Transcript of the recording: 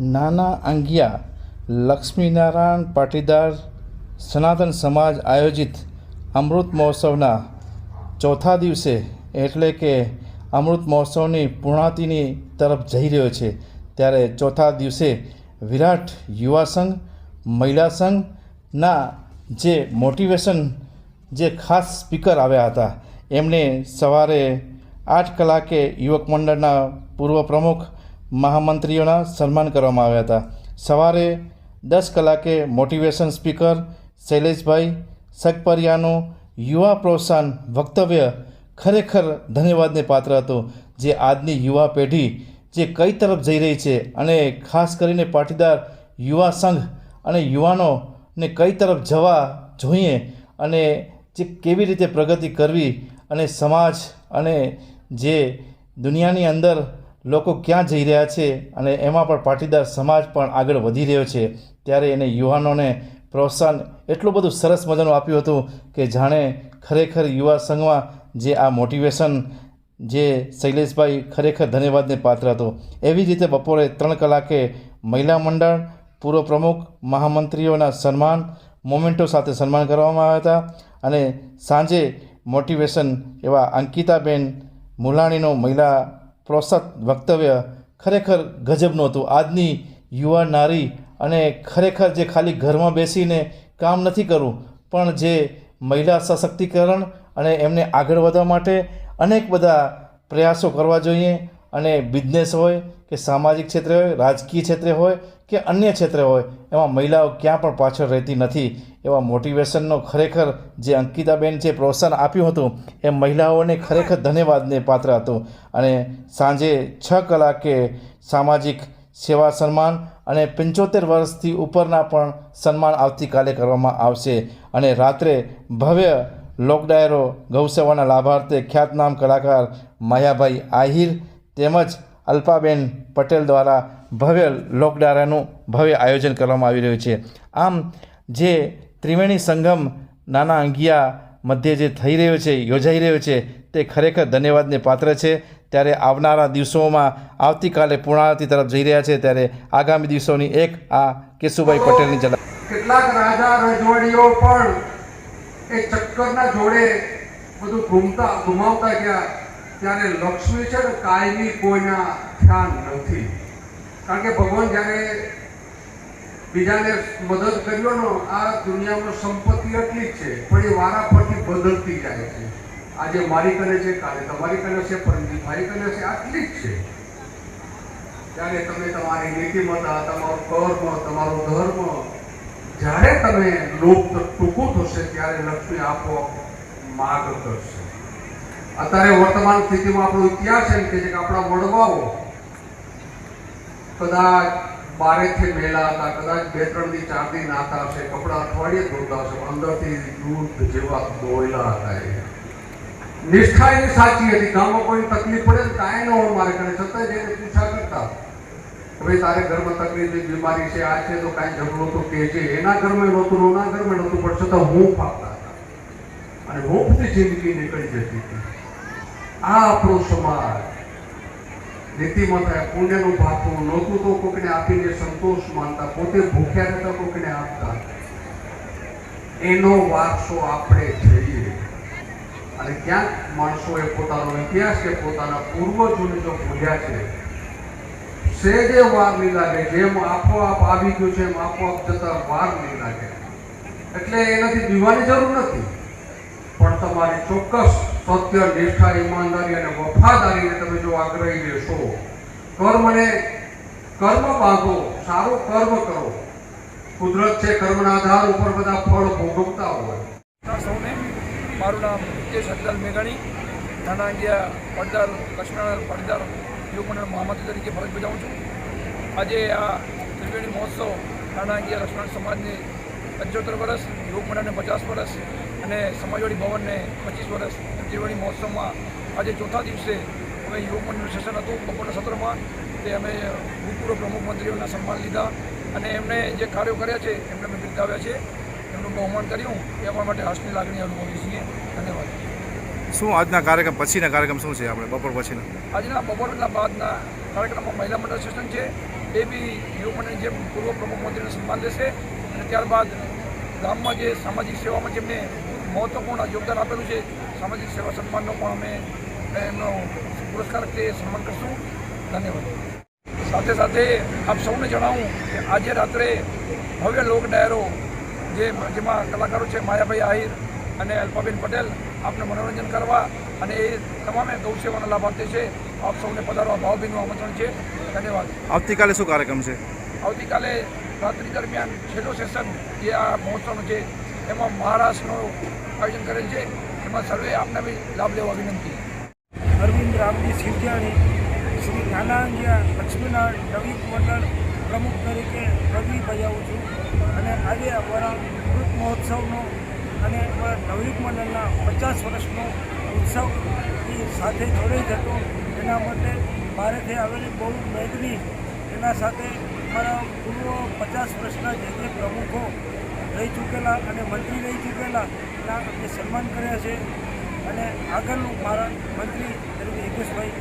નાના આંગિયા લક્ષ્મીનારાયણ પાટીદાર સનાતન સમાજ આયોજિત અમૃત મહોત્સવના ચોથા દિવસે એટલે કે અમૃત મહોત્સવની પૂર્ણાતિની તરફ જઈ રહ્યો છે. ત્યારે ચોથા દિવસે વિરાટ યુવા સંઘ, મહિલા સંઘના જે મોટિવેશન, જે ખાસ સ્પીકર આવ્યા હતા, એમને સવારે આઠ કલાકે યુવક મંડળના પૂર્વ પ્રમુખ મહામંત્રીઓના સન્માન કરવામાં આવ્યા હતા. સવારે દસ કલાકે મોટિવેશન સ્પીકર શૈલેષભાઈ સગપરિયાનું યુવા પ્રોત્સાહન વક્તવ્ય ખરેખર ધન્યવાદને પાત્ર હતું. જે આજની યુવા પેઢી જે કઈ તરફ જઈ રહી છે અને ખાસ કરીને પાટીદાર યુવા સંઘ અને યુવાનોને કઈ તરફ જવા જોઈએ અને જે કેવી રીતે પ્રગતિ કરવી અને સમાજ અને જે દુનિયાની અંદર લોકો ક્યાં જઈ રહ્યા છે અને એમાં પણ પાટીદાર સમાજ પણ આગળ વધી રહ્યો છે, ત્યારે એને યુવાનોને પ્રોત્સાહન એટલું બધું સરસ મજાનું આપ્યું હતું કે જાણે ખરેખર યુવા સંઘમાં જે આ મોટિવેશન જે શૈલેષભાઈ ખરેખર ધન્યવાદને પાત્ર હતો. એવી રીતે બપોરે ત્રણ કલાકે મહિલા મંડળ, પૂર્વ પ્રમુખ, મહામંત્રીઓના સન્માન, મોમેન્ટો સાથે સન્માન કરવામાં આવ્યા હતા અને સાંજે મોટિવેશન એવા અંકિતાબેન મુલાણીનો મહિલા પ્રોત્સાહક વક્તવ્ય ખરેખર ગજબનું હતું આજની યુવા નારી અને ખરેખર જે ખાલી ઘરમાં બેસીને કામ નથી કરવું, પણ જે મહિલા સશક્તિકરણ અને એમને આગળ વધવા માટે અનેક બધા પ્રયાસો કરવા જોઈએ અને બિઝનેસ હોય કે સામાજિક ક્ષેત્રે હોય, રાજકીય ક્ષેત્રે હોય કે અન્ય ક્ષેત્રે હોય, એમાં મહિલાઓ ક્યાં પણ પાછળ રહેતી નથી. એવા મોટિવેશનનો ખરેખર જે અંકિતાબેન જે પ્રોત્સાહન આપ્યું હતું, એ મહિલાઓને ખરેખર ધન્યવાદને પાત્ર હતું. અને સાંજે છ કલાકે સામાજિક સેવા સન્માન અને પંચોતેર વર્ષથી ઉપરના પણ સન્માન આવતીકાલે કરવામાં આવશે. અને રાત્રે ભવ્ય લોકડાયરો ગૌસેવાના લાભાર્થે ખ્યાતનામ કલાકાર માયાભાઈ આહિર તેમજ અલ્પાબેન પટેલ દ્વારા ભવ્ય લોકડારાનું ભવ્ય આયોજન કરવામાં આવી રહ્યું છે. આમ, જે ત્રિવેણી સંગમ નાના અંગિયા મધ્યે જે થઈ રહ્યો છે, યોજાઈ રહ્યો છે, તે ખરેખર ધન્યવાદને પાત્ર છે. ત્યારે આવનારા દિવસોમાં આવતીકાલે પૂર્ણાવતી તરફ જઈ રહ્યા છે. ત્યારે આગામી દિવસોની એક આ કેશુભાઈ પટેલની જલા કેટલાક રાજા રજવાડીઓ પણ એ ચક્કરના જોડે બધું ઘૂમતા ઘુમાવતા ગયા. ત્યારે લક્ષ્મી છે ને કાયમી કોઈના ધ્યાન નથી. કારણ કે ભગવાન જ્યારે બીજાને મદદ કર્યો નો, આ દુનિયામાં સંપત્તિ એટલી જ છે, પણ એ વારા પરથી બદલતી જાય છે. આજે મારી કને છે, કાલે તમારી કને છે પરમજીભાઈ કને છે, આટલી જ છે. ત્યારે તમે તમારી નીતિમત્તા તમારું કર્મ તમારો ધર્મ, જ્યારે તમે લોક ટૂંકું થશે, ત્યારે લક્ષ્મી આપોઆપ માર્ગ કરશે. અત્યારે વર્તમાન સ્થિતિમાં આપણો ઇતિહાસ એમ કે છે કે આપણા વડવાઓ કદાચ બારેથી મેલા હતા, કદાચ બે ત્રણથી ચાર દી નાતા હશે, કપડા અઠવાડિયે ધોતા હશે અંદરથી દૂધ જેવા દોયલા હતા એ. નિષ્ઠા એની સાચી હતી, ગામમાં કોઈ તકલીફ પડે ને કાંઈ ન હોય મારે કરે છતાં જઈને પૂછા કરતા. ભાઈ તારે ઘરમાં તકલીફ બીમારી છે, આ છે તો કાંઈ ઝઘડો તો કે છે, એના ઘરમાં નહોતું ઓના ઘરમાં નહોતું, પણ છતાં હું ફાપતા હતા. અને હૂંફથી જિંદગી નીકળી જતી હતી. આ આપણો સમાજ. નીતિમત્તા પુણ્યનું ભાતું નહોતું તો કોકને આપીને સંતોષ માનતા, પોતે ભૂખ્યા રહેતા કોકને આપતા. એનો વારસો આપણે જોઈએ. અને ક્યાંક માણસોએ પોતાનો ઇતિહાસ કે પોતાના પૂર્વજોને જો ભૂલ્યા છે સેજે વાર નહીં લાગે જેમ આપોઆપ આવી ગયું છે, એમ આપોઆપ જતા વાર નહીં લાગે એટલે એનાથી દીવાની જરૂર નથી. પણ તમારી ચોક્કસ સત્ય, નિષ્ઠા, ઈમાનદારી અને વફાદારીને તમે જો આગ્રહી રહેશો કર્મને કર્મ બાંધો, સારું કર્મ કરો. કુદરત છે, કર્મના આધાર ઉપર બધા ફળ ભોગવતા હોય. સૌને. મારું નામ મુકેશ હરદાલ મેઘાણી. નાના પડદાર, કચ્છના પડદાર યુવકોના મહામત તરીકે ફરજ બજાવું છું. આજે આ ત્રિવેણી મહોત્સવ નાના લક્ષ્મણ સમાજને પંચોતેર વર્ષ, યુવક મંડળને પચાસ વર્ષ અને સમાજવાડી ભવનને પચીસ વર્ષ ત્રિવેણી મહોત્સવમાં આજે ચોથા દિવસે અમે યુવક મંડળનું સેશન હતું બપોરના સત્રમાં. તે અમે ભૂતપૂર્વ પ્રમુખ મંત્રીઓના સન્માન લીધા અને એમણે જે કાર્યો કર્યા છે એમને અમે બિરદાવ્યા છે. એમનું બહુમાન કર્યું. એ અમારા માટે હર્ષની લાગણી અનુભવી છીએ. ધન્યવાદ. શું આજના કાર્યક્રમ પછીના કાર્યક્રમ શું છે આપણે બપોર પછીના? આજના બપોરના બાદના કાર્યક્રમમાં મહિલા મંડળ સેશન છે. એ બી યુવક મંડળની જેમ પૂર્વ પ્રમુખ મંત્રીને સન્માન લેશે અને ત્યારબાદ ગામમાં જે સામાજિક સેવામાં જેમને મહત્વપૂર્ણ યોગદાન આપેલું છે. સામાજિક સેવા સન્માનનો પણ અમે એમનો પુરસ્કાર તે સન્માન કરશું. ધન્યવાદ. સાથે સાથે આપ સૌને જણાવું કે આજે રાત્રે ભવ્ય લોક ડાયરો જે જેમાં કલાકારો છે માયાભાઈ આહિર અને અલ્પાબેન પટેલ આપને મનોરંજન કરવા અને એ તમામે ગૌસેવાના લાભ આપે છે. આપ સૌને પધારવા ભાવભીનું આમંત્રણ છે. ધન્યવાદ. આવતીકાલે શું કાર્યક્રમ છે? આવતીકાલે રાત્રિ દરમિયાન છેલ્લો સેશન જે આ મહોત્સવનું છે એમાં મહારાષ્ટ્રનું આયોજન કરેલ છે. એમાં સર્વે આપને બી લાભ લેવા વિનંતી. અરવિંદ રામજી સિંધિયાણી, શ્રી નાનાંગિયા લક્ષ્મીનારાયણ નવીક મંડળ પ્રમુખ તરીકે પદવી બજાવું છું અને આજે અમારા અમૃત મહોત્સવનો અને નવયુગ મંડળના પચાસ વર્ષનો ઉત્સવ સાથે જોડાઈ જતો. એના માટે ભારતે આવેલી બહુ મેદની એના સાથે અમારા પૂર્વ પચાસ વર્ષના જે જે પ્રમુખો રહી ચૂકેલા અને મંત્રી રહી ચૂકેલા, એના અમને સન્માન કર્યા છે. અને આગળનું મારા મંત્રી તરીકે હિતેશભાઈ